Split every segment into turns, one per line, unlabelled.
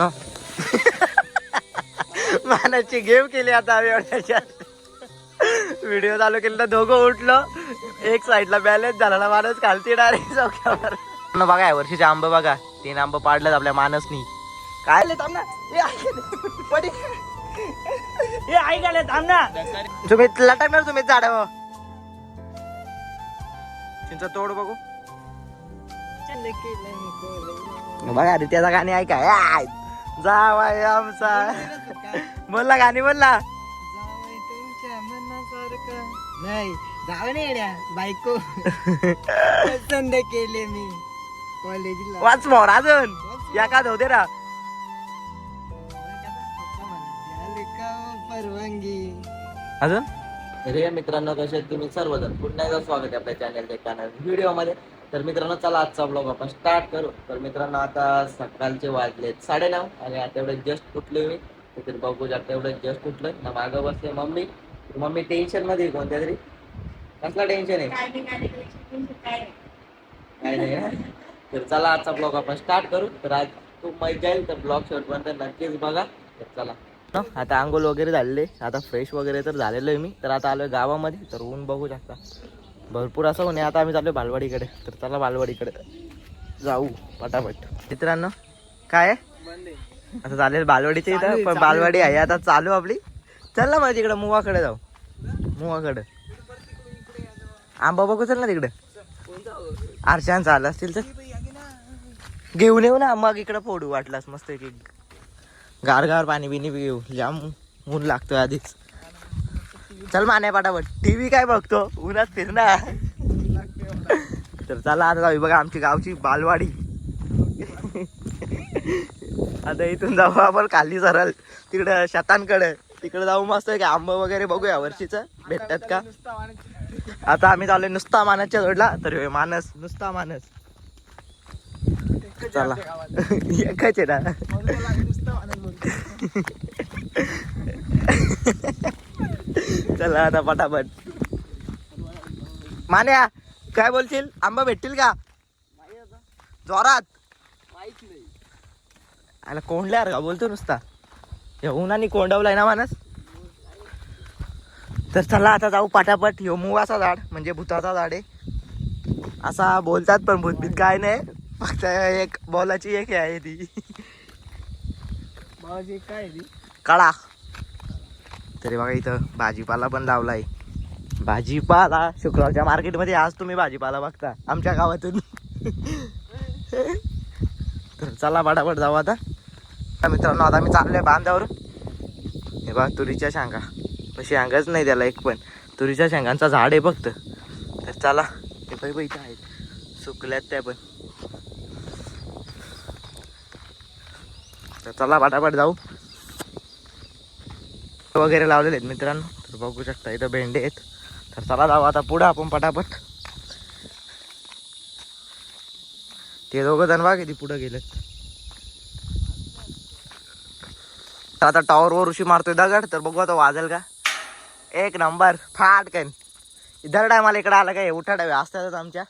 ना. मानाची गेम केली आता आम्ही एवढ्याच्या. व्हिडिओ चालू केला तर दोघं उठलो. एक साईडला बॅलन्स झाला ना माणूस खालती डायरेक्ट चौक्यावर बघा या वर्षीचे आंबे बघा. तीन आंबे पाडलेत आपल्या मानसनी. काय आले थांब ना. ए, ऐक थांब ना. तुम्ही लटकणार तुम्ही झाडावर चिंच तोड बघू. बघा रे त्याचा गाणी ऐका. जावाय आमचा. बोलला गाणी बोलला?
नाही जाऊ नाही येड्या बायको. पसंत केले मी. कॉलेजला.
वाच मोर अजून. या का धोते रा
परवानगी
अजून? अरे मित्रांनो कसे तुम्ही? सर्वजण पुन्हा एकदा स्वागत आहे आपल्या चॅनलच्या चॅनल व्हिडिओमध्ये. तर मित्रांनो चला आजचा ब्लॉग आपण स्टार्ट करू. तर मित्रांनो आता सकाळचे वाजलेत साडेनऊ आणि आता एवढं जस्ट उठलोय मी. तिथे बघू शकता एवढं जस्ट उठलोय. ना मागं बसले मम्मी. मम्मी टेन्शनमध्ये कोणत्या तरी? कसला टेन्शन आहे? काय नाही? तर चला आजचा ब्लॉग आपण स्टार्ट करू. तर आज खूप मजा येईल. तर ब्लॉग शेवटपर्यंत नक्कीच बघा. तर चला. आता आंघोळ वगैरे झालेले. आता फ्रेश वगैरे तर झालेलो आहे मी. तर आता आलोय गावामध्ये. तर ऊन बघू शकता. भरपूर असं आहे आता आम्ही चाललोय बालवाडीकडे. तर चला बालवाडीकडे जाऊ पटापट. मित्रांनो काय? आता चालेल बालवाडीच्या इथं पण बालवाडी आहे. आता चालू आपली. चल ना मग तिकडं मुवाकडे जाऊ. मुवाकडे. आंबा बघू चल ना तिकडे. आरशान चाललं असतील तर. घेऊन येऊ ना मग इकडं फोडू वाटलास. मस्त की गार गार पाणी बिनी घेऊ जाम ऊन लागतोय आधीच. चल माने पाटापट. टीव्ही काय बघतो? उन्हात फिरणार. तर चला आता जाऊ. बघा आमची गावची बालवाडी. आता इथून जाऊ आपण खाली सरळ. तिकडं शेतांकडे. तिकडे जाऊ मस्त की आंब वगैरे बघू या वर्षीचं. भेटतात का? आता आम्ही चाललोय नुसता मानसच्या जोडला तर मानस नुसता मानस. चला. एकच आहे ना. चला आता पटापट. मान्या काय बोलशील? आंबा भेटतील का? जोरात. आला कोंडल्या का? बोलतो नुसता. या उन्हाने कोंडवलाय ना मानस तर चला आता जाऊ पटापट. ह्यो मुवाचा झाड म्हणजे भूताचा झाड आहे. असा बोलतात पण भूतभीत काय नाही. फक्त एक बॉलाची एक हे आहे ती.
काय ती?
काळा. तरी बघा इथं भाजीपाला पण लावलाय. भाजीपाला शुक्रवारच्या मार्केटमध्ये आज तुम्ही भाजीपाला बघता आमच्या गावातून. तर चला पटापट जाऊ आता. मित्रांनो आता मी चाललोय बांधावर हे बघा तुरीच्या शेंगा. पण शेंगाच नाही त्याला एक पण. तुरीच्या शेंगांचा झाड आहे फक्त. तर चला हे पै पैसे इथं आहेत. सुकल्यात त्या पण. तर चला पटापट जाऊ. वगैरे लावलेले आहेत मित्रांनो. तर बघू शकता इथं भेंडे आहेत. तर चला जाऊ आता पुढं आपण पटापट. ते दोघं जण बघा किती पुढं गेलेत. तर आता टॉवर वर उशी मारतोय दगड. तर बघू आता वाजेल का? एक नंबर. फाटकन इधर टायमाला इकडे आला काय उठा डावे असतातच आमच्या.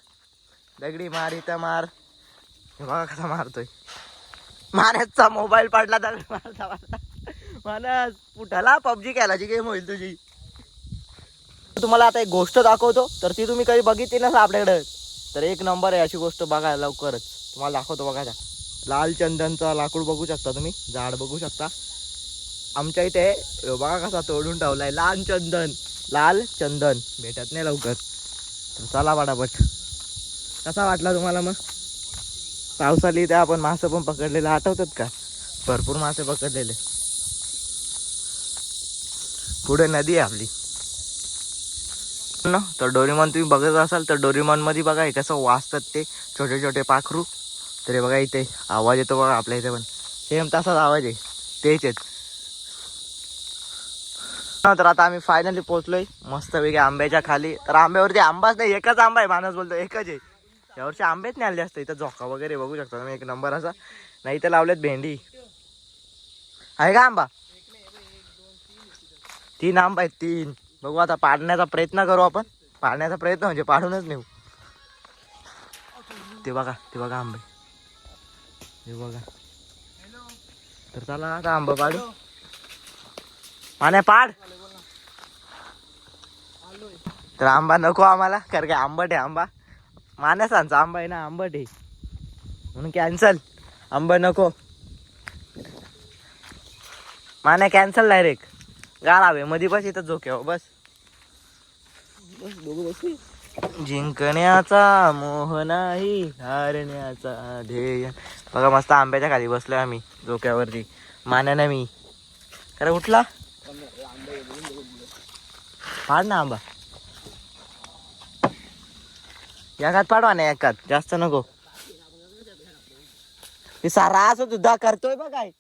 दगडी मार इथं मार. हे बघा कसा मारतोय. माण्याचा मोबाईल पडला दगड मारता मारता मानस पुठाला पबजी खेळायची गेम होईल तुझी? तुम्हाला आता एक गोष्ट दाखवतो तर ती तुम्ही कधी बघितली नसा आपल्याकडे. तर एक नंबर आहे अशी गोष्ट बघा लवकरच. तुम्हाला दाखवतो बघा त्या लाल चंदनचा लाकूड बघू शकता तुम्ही झाड बघू शकता. आमच्या इथे बघा कसा तोडून ठेवलाय लाल चंदन. लाल चंदन. भेटत नाही लवकर. तर चला पटापट. कसा वाटला तुम्हाला मग? पावसाली ते आपण मासे पण पकडलेले आठवतात का? भरपूर मासे पकडलेले. पुढे नदी आहे आपली. ना तर डोरेमॉन तुम्ही बघत असाल तर डोरेमॉनमध्ये बघा हे कसं वाचतात ते छोटे छोटे पाखरू. तर हे बघा इथे आवाज येतो बघा आपल्या इथे पण. सेम तसाच आवाज आहे. तेच आहेत. तर आता आम्ही फायनली पोहोचलोय. मस्तपैकी आंब्याच्या खाली. तर आंब्यावरती आंबाच नाही एकच आंबा आहे माणूस बोलतो एकच आहे. यावर्षी आंबेच नाही आले असते इथं झोका वगैरे बघू शकता तुम्ही एक नंबर असा. नाही तर लावलेत भेंडी. आहे का आंबा? तीन आंब आहेत तीन. बघू आता पाडण्याचा प्रयत्न करू आपण. पाडण्याचा प्रयत्न म्हणजे पाडूनच नेऊ. ते बघा ते बघा आंबे. हे बघा. तर चला आता आंबा पाडू. माने पाड. तर आंबा नको आम्हाला कारण की आंबट आहे आंबा. मान्यासांचा आंबा आहे ना आंबट आहे. म्हणून कॅन्सल आंबा नको. माने कॅन्सल डायरेक्ट गाळ हवे मध्ये बस इथं झोक्यावर बस. बस दोघं बस. जिंकण्याचा मोह नाही हारण्याचा ध्येय. बघा मस्त आंब्याच्या खाली बसलोय आम्ही झोक्यावरती. मान्याने मी. खरं उठला? पाड ना आंबा. एकात पाडवा ना एकात जास्त नको. हे सारा असं सुद्धा करतोय बघ काय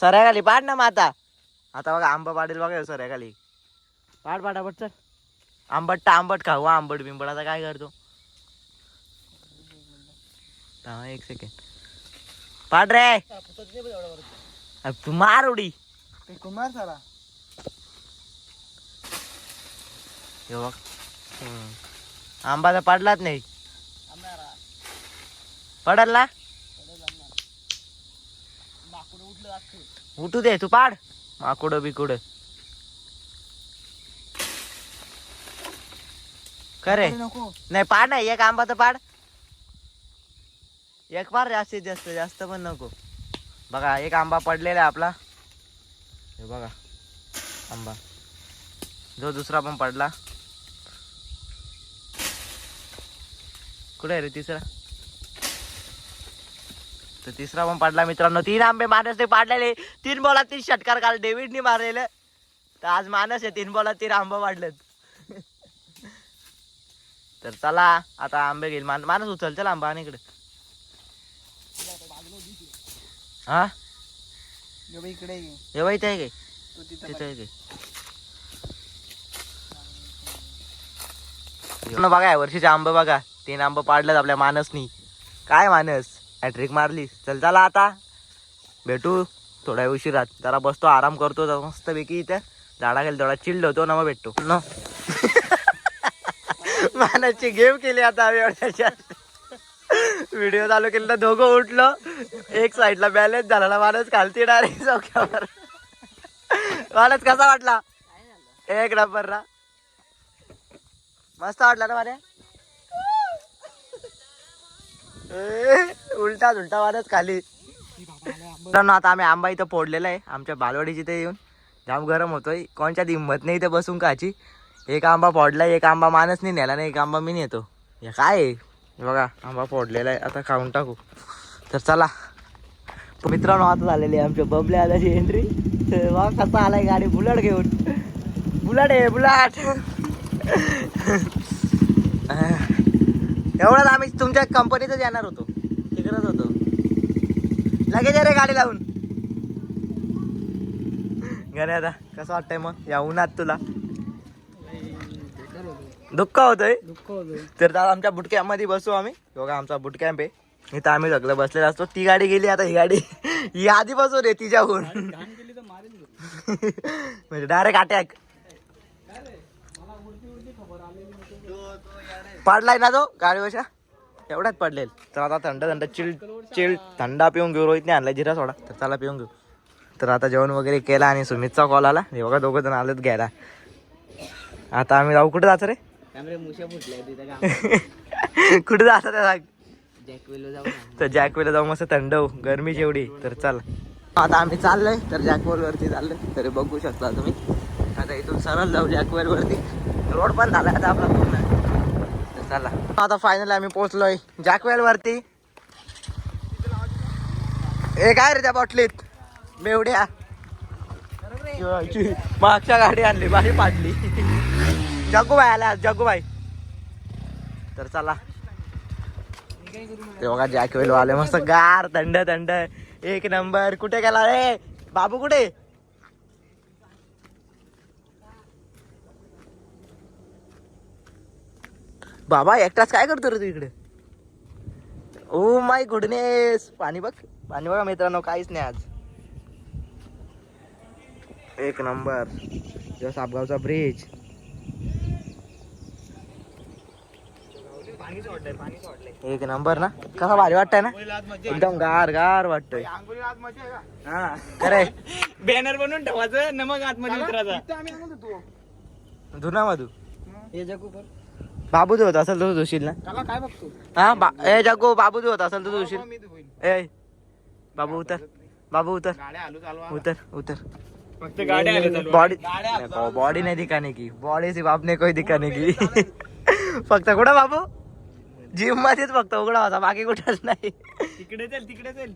सऱ्या खाली पाड ना माता. आता बघा आंबा पाडेल बघा सऱ्या खाली. पाड पाडापट चल आंबट टा आंबट खाऊ आंबट बिंबट. आता काय करतो? हा एक सेकंड पाड रे. अब तू मार उडी.
ते कुमार सारा
हे बघ. हम्म. आंबा तर पडलाच नाही. पडल ना? उठू दे तू पाड. माकुड बिकुड. खरे
नको.
नाही पाड नाही एक आंबा तर पाड. एक पार जास्तीत जास्त जास्त पण नको. बघा एक आंबा पडलेला आहे आपला. हे बघा आंबा. जो दुसरा पण पडला. कुठे आहे रे तिसरा? तर तिसरा पण पडला मित्रांनो. तीन आंबे मानसने पाडलेले. तीन बॉलात तीन षटकार काल डेव्हिडनी मारलेलं. तर आज मानस आहे तीन बॉलात तीन आंबा पाडलेत तर चला आता आंबे घेईल. मान माणूस उचल चल आंबा आणि इकडे. हा?
इकडे ये.
एव्हा इथे आहे काय?
तो तिथं
बघा. वर्षीचे आंबे बघा. तीन आंबे पाडलेत आपल्या मानसनी. काय मानस? हॅट्रिक मारली. चल चला आता. भेटू. थोड्या उशिरात जरा बसतो आराम करतो. मस्तपैकी इथे झाडाखाली थोडा चिल्ड होतो. ना मग भेटतो न. मानाची गेम केली आता आम्ही व्हिडिओ चालू केला दोघं उठलो. एक साईडला बॅलन्स झाला ना माणूस खालती डायरेक्ट चौक्यावर. माणूस कसा वाटला? एक नंबर ना मस्त वाटला ना मारे उलटा झुलटा वारच खाली. मित्रांनो आता आम्ही आंबा इथं फोडलेला आहे. आमच्या बालवाडीची इथे येऊन जाम गरम होतोय. कोणच्या हिंमत नाही इथे बसून काची एक आंबा फोडलाय एक आंबा माणूस नाही नेला नाही एक आंबा मी नेतो. हे काय आहे? बघा आंबा फोडलेला आहे. आता खाऊन टाकू. तर चला. मित्रांनो आता झालेली आहे आमच्या बबल्या आल्याची एंट्री बघा कसा आलाय गाडी. बुलट घेऊन. बुलट आहे बुलट. एवढंच आम्ही तुमच्या कंपनीतच येणार होतो. तिकडच होतो. लगेच ये रे गाडी लावून. गणे आता. कसं वाटतंय मग? या उन्हात तुला. दुःख होतंय? तर आमच्या बुटमध्ये बसू आम्ही. बघा आमचा बुट कॅम्प आहे. इथं आम्ही सगळं बसलेलो असतो. ती गाडी गेली आता ही गाडी. ही आधी बसून आहे तिच्याहून. म्हणजे डायरेक्ट अटॅक पडलाय ना तो? गाडीवरच्या? एवढ्यात पडलेल. तर आता थंड थंड चिल चिल थंडा पिऊन घेऊ. रोहितने आणला जिरा सोडा. तर चला पिऊन घेऊ. तर आता जेवण वगैरे केला आणि सुमितचा कॉल आला. हे बघा दोघं जण आलेत घ्यायला. आता आम्ही जाऊ. कुठे जायचं रे? कुठे जायचं ते सांग
जॅकवेलो जाऊ
तर जॅकवेला जाऊ. मस्त थंड होऊ. गरमीची एवढी तर चल. आता आम्ही चाललोय. तर जॅकवेल वरती चाललोय. तरी बघू शकता तुम्ही. आता इथून सरळ जाऊ जॅकवेल वरती. रोड पण झाला आता आपला पूर्ण. चला. आता फायनल आम्ही पोहोचलोय जॅकवेल वरती. ए काय रे त्या बॉटलीत बेवड्या मागच्या गाडी आणली बारी पाडली. जगूबाई आला जगूबाई तर चला. ते बघा जॅकवेल वाले मस्त गार थंड थंड. एक नंबर. कुठे गेला रे? बाबू कुठे? बाबा एकटाच काय करतो रे तू इकडे? Oh my goodness. पाणी बघ पाणी बघा मित्रांनो काहीच नाही आज. एक नंबर. जो सापगावचा ब्रिज एक नंबर ना? कसा भारी वाटतंय ना? एकदम गार गार वाटतंय. हा खरे
बॅनर बनवून ठेवायचं न मग आतमध्ये उतरायचा.
धुना मधू.
हे जगू
बाबू होत असेल तू धुशील ना.
त्याला काय बघतो?
हा बा ए जगो बाबू होत असेल तू धुशील
मी धुईन
ए बाबू उतर. बाबू उतर.
गाड्या आलू चालवा.
उतर उतर.
फक्त गाड्या आल्या चालवा.
बॉडी बॉडी नाही दिखाने की. बॉडी सिर्फ आपने कोई दिखाने की. फक्त कुठं बाबू. जिम मध्येच फक्त उघडा होता बाकी कुठंच नाही.
तिकडे चल तिकडे चल.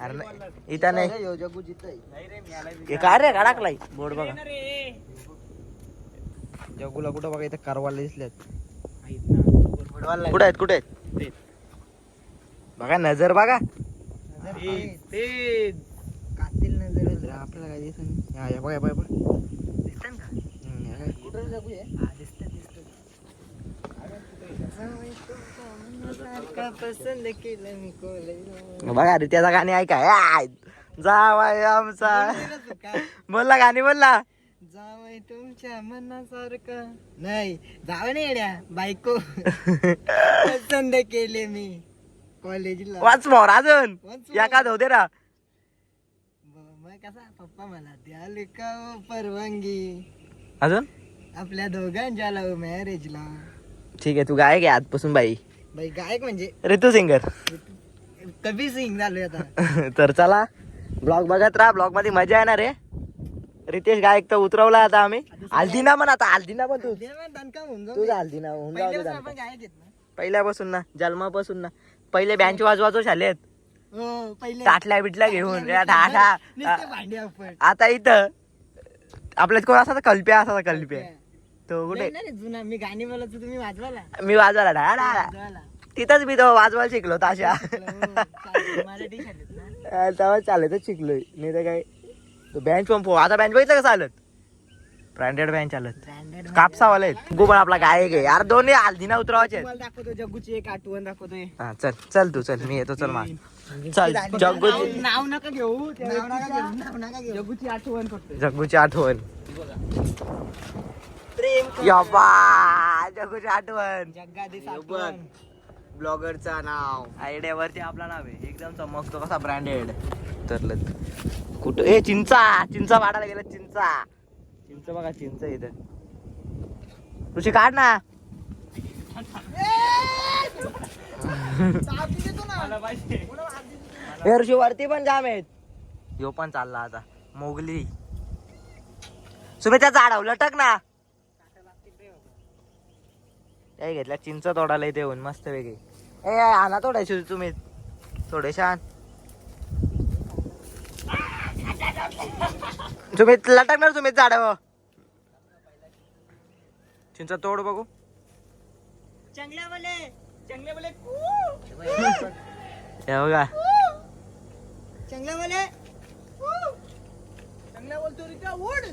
अरे नाही, इथं नाही.
नाही
हे काय रे काढाकलाय बोर्ड बघा. जगूला कुठं बघा इथं कारवाला दिसल्यात
आहेत ना.
कुठे आहेत कुठे आहेत? बघा नजर बघा.
ते ते
कातील नजर आपल्याला काय दिसत हा या बघा बघा बघा. दिसतं का हम्म, हे? काय?
कुठे जगू आहे
बघा रे त्याचा गाणी ऐका. आय, जावाय आमचा. बोलला गाणी बोलला.
जावय तुमच्या मनासारखं. नाही जावं नाही येड्या बायको. पसंत केले मी. कॉलेजला.
वाच मोर अजून.
वाच
या का धोदे ना
मग कसा? पप्पा मला द्याल का हो परवानगी?
अजून?
आपल्या दोघांच्या लव्ह मॅरेजला
ठीक आहे तू गायक आहे आजपासून बाई.
बाई गायक म्हणजे?
ऋतू सिंगर
कभी सिंग झालोय आता.
तर चला ब्लॉग बघत राहा ब्लॉगमध्ये मजा येणार आहे. रितेश गायक तर उतरवला आता आम्ही. आलदिना पण आता आलदिना पण तू. तुझा आलदिना होऊन जाऊ दे
पहिल्यापासून
दणका.
ना.
पहिल्यापासून ना जन्मापासून ना. पहिले बँच वाजवाचो शालेत
हो
ताटल्या बिटल्या घेऊन या आता इथं आपल्यात कोण असा कल्प्या असा कल्प्या. तो कुठे?
जुना मी गाणी तुम्ही वाजवाला
मी वाजवायला
वाजवाला
तिथंच मी तो वाजवायला शिकलो ताशा.
हो, चालेल. मराठी शाळेत ना.
तेव्हा चालतच शिकलोय. नाही तर काय तो बँच पण पो आता बँच बघितलं का चालत? ब्रँडेड बँच चालत
ब्रँडेड
कापसावाला आहेत. गो पण आपला गायक आहे. यार दोन्ही आलदिना उतरवायचे.
तुम्हाला दाखवतो जग्गूची एक आठवण दाखवतोय.
हा चल चल तू चल मी येतो चल माग. चल जग्गूची
नाव- नका घेऊ. नाव नका घेऊ नाव नका घेऊ. जग्गूची आठवण फक्त.
जग्गूची आठवण.
प्रेम
जग्गूची आठवण.
जग्गाधीश आठवण.
ब्लॉगरचा नाव. आयडियावरती आपला नाव आहे. एकदम चमकतो कसा ब्रँडेड तर कुठं? ए चिंचा. चिंचा वाढायला गेला चिंचा. चिंच बघा चिंच इथं. ऋषी काढ ना. ऋषी वरती पण जाम आहेत. ह्यो पण चालला आता. मोगली. सुमेच्या झाडावर लटक ना. काय घेतला चिंच तोडायला इथे येऊन. मस्त वेगळी ए आणा तोडायची तुम्ही. थोडे छान तुम्ही लटकणार तुम्ही झाडावर चिंच तोड बघू.
चांगल्या बोले चांगल्या बोले
हे बघा.
चांगल्या बोले चांगल्या बोलतो रित्या उड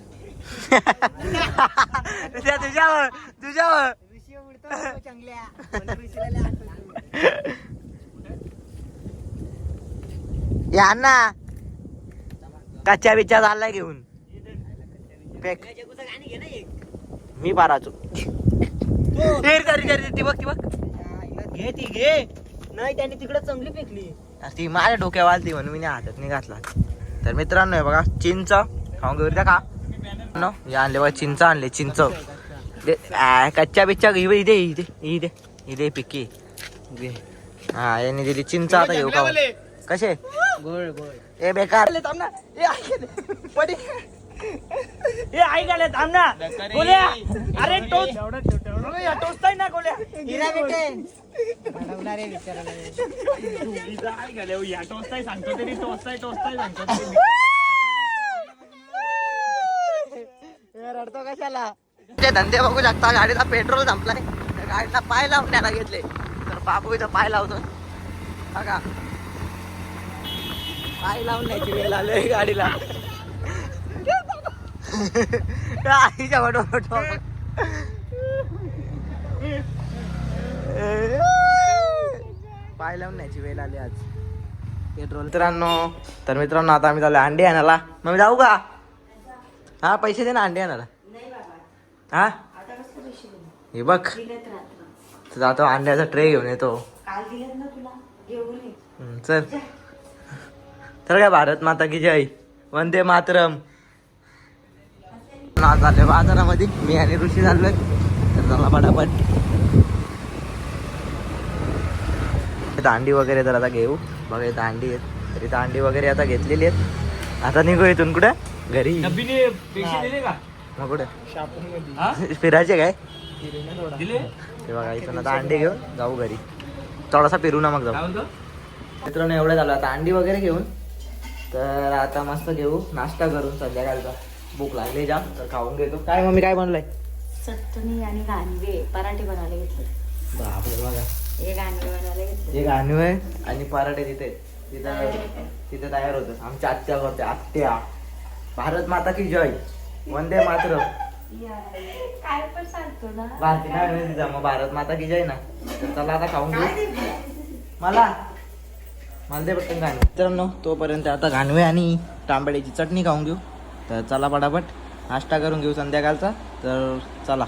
तुझ्या तुझ्यावर तुझ्यावर.
ऋषी उडतो चांगल्या ऋषीला आठवण.
या ना. कच्च्या बिच्च्या चाललाय घेऊन.
घे
मी करी ती बघ ती बघ.
घे ती घे. नाही त्याने तिकडे चमली फेकली.
अरे ती माझ्या डोक्यावर आलती म्हणून मी हातात नाही घातला. तर मित्रांनो हे बघा चिंच. खाऊन घेऊ का? नो हे आणले बघा चिंच आणले चिंच. कच्च्या बिच्च्या घेऊ इथे इथे इथे इथे पिकी. घे. हा यांनी दिली चिंच आता घेऊ का? कसे?
गोळ गोळ.
ए बेकार.
थांब ना. ए ऐक पडी ए ऐक आले थांब ना. गोल्या. अरे टोच. गोल्या, टोचताय ना गोल्या. हिरा बेटे. बनवणारे विचारायला टोचताय सांगतो तरी टोचताय टोचताय सांगतो
रडतो कशाला? ते धंदे बघू शकता गाडीला पेट्रोल संपलाय. त्या गाडीला पाय लावण्याला घेतले. तर बाबू इथं पाय लावतो बघा. पाय लावण्याची वेळ आली गाडीला. आईच्या वडो वडो. पाय लावण्याची वेळ आली आज. पेट्रोल मित्रांनो तर मित्रांनो आता आम्ही चालू अंडे आणायला. मग मी जाऊ का? हा पैसे दे ना अंडे आणायला. हा? हे बघ. जातो अंड्याचा ट्रे घेऊन येतो. चल. तर काय भारत माता की जय? वंदे मातरम. आज झालोय बाजारामध्ये. मी आणि ऋषी झालोय. तर चला पटापट. अंडी वगैरे तर आता घेऊ. बघा अंडी आहेत. तर अंडी वगैरे आता घेतलेली आहेत. आता निघू इथून कुठे? घरी. कुठे? फिरायचे काय?
दिले?
ते बघा इथून आता अंडी घेऊन जाऊ घरी. थोडासा फिरू ना मग जाऊ. मित्रांनो एवढं झालं. आता अंडी वगैरे घेऊन तर आता मस्त घेऊ. नाश्ता करून संध्याकाळचा. भूक लागली जाम तर खाऊन घेतो. काय मम्मी काय बनलंय?
चटणी आणि गाणवे. पराठे बनायला घेतले.
बापरे बघा.
हे गाणवे घेतले.
हे आणि पराठे तिथे. तिथं तिथे तयार होतं. आमच्या आत्या करते. आत्या. भारत माता की जय. वंदे मात्र
काय पण सांगतो ना.
भारती मग भारत माता की जय ना. तर चला आता खाऊन घेऊ. मला? मला दे पटकन मित्रांनो तोपर्यंत आता घाणवे आणि तांबड्याची चटणी खाऊन घेऊ. तर चला पटापट. नाश्ता करून घेऊ संध्याकाळचा. तर चला.